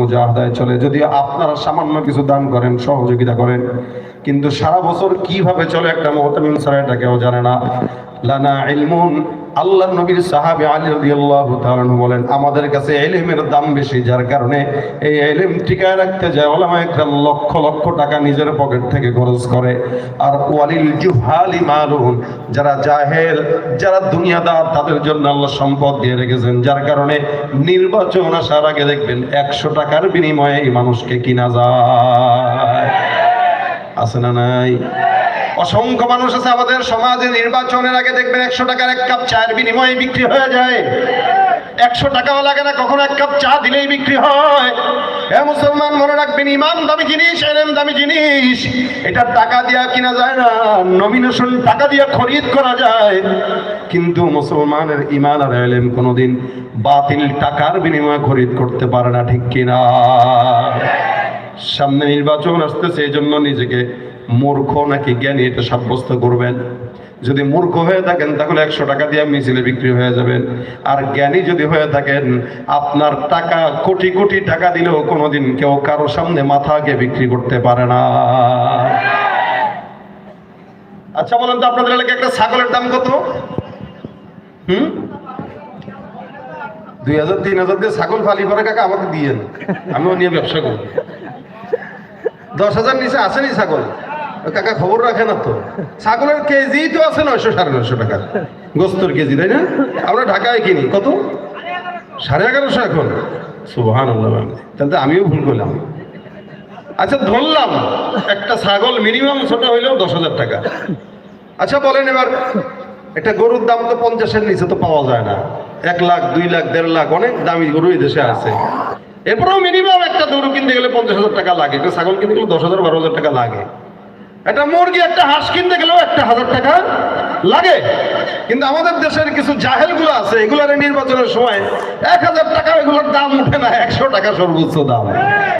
মুজাহাদায় চলে। যদিও আপনারা সামান্য কিছু দান করেন, সহযোগিতা করেন, কিন্তু সারা বছর কীভাবে চলে একটা মহতামিম সারা এটা কেউ জানে না। লানা ইলমুন আল্লাহ নবীর সাহাবী আলী রাদিয়াল্লাহু তাআলা বলেন, আমাদের কাছে ইলমের দাম বেশি, যার কারণে এই ইলম টিকায় রাখতে যায়। ওলামা একরাম লক্ষ লক্ষ টাকা নিজের পকেট থেকে খরচ করে। আর ওয়ালিল জুহালি মালুন যারা জাহেল, যারা দুনিয়াদার, তাদের জন্য আল্লাহ সম্পদ দিয়ে রেখেছেন। যার কারণে নির্বাচন আসার আগে দেখবেন একশো টাকার বিনিময়ে এই মানুষকে কিনা যায়। আছে না নাই? অসংখ্য মানুষ আছে আমাদের সমাজে নির্বাচনের আগে দেখবেন একশো টাকার এক কাপ চায়ের বিনিময়ে বিক্রি হয়ে যায়। একশো টাকাও লাগে না, কখনো এক কাপ চা দিলেই বিক্রি হয়। এ মুসলমান, মনে রাখবেন, ইমান দামি জিনিস, এলেম দামি জিনিস। এটা টাকা দিয়া কিনা যায় না নমিনেশন টাকা দিয়া খরিদ করা যায়। কিন্তু মুসলমানের ইমান আর এলেম কোনোদিন বাতিল টাকার বিনিময়ে খরিদ করতে পারে না, ঠিক কিনা? সামনে নির্বাচন আসতেছে এই জন্য নিজেকে মূর্খ নাকি জ্ঞানী এটা সাব্যস্ত করবেন? যদি মূর্খ হয়ে থাকেন, তাহলে একশো টাকা দিয়ে মিছিলে বিক্রি হয়ে যাবেন। আর জ্ঞানী যদি হয়ে থাকেন, আপনার টাকা, কোটি কোটি টাকা দিলেও কোনোদিন কেউ কারও সামনে মাথা আগে বিক্রি করতে পারে না। আচ্ছা বলেন তো আপনাদের এলাকায় একটা ছাগলের দাম কত? হুম? দুই হাজার, তিন হাজার দিয়ে ছাগল ফালি করে কাকা, আমাকে দিয়েন আমিও নিয়ে ব্যবসা করি দশ হাজার নিচে আসেনি ছাগল? কাকা খবর রাখে না তো। ছাগলের কেজি তো আছে নয়শো, সাড়ে নয়শো টাকা। গোস্তর কেজি, তাই না? আমরা ঢাকায় কিনি। কত? সাড়ে এগারোশো এখন। আল্লাহ তাহলে আমিও ভুল করলাম। আচ্ছা ধরলাম, একটা ছাগল মিনিমাম ছোট হইলেও দশ হাজার টাকা। আচ্ছা বলেন এবার, একটা গরুর দাম তো পঞ্চাশের নিচে তো পাওয়া যায় না। এক লাখ, দুই লাখ, দেড় লাখ, অনেক দামি গরু এই দেশে আছে। এরপরেও মিনিমাম একটা গরু কিনতে গেলে পঞ্চাশ হাজার টাকা লাগে। একটা ছাগল কিনতে গেলে দশ হাজার, বারো হাজার টাকা লাগে। একটা মুরগি, একটা হাঁস কিনতে গেলেও একটা হাজার টাকা লাগে। কিন্তু আমাদের দেশের কিছু জাহেলগুলো আছে, এগুলার নির্বাচনের সময় এক হাজার টাকা, এগুলোর দাম উঠে না, একশো টাকা সর্বোচ্চ দাম।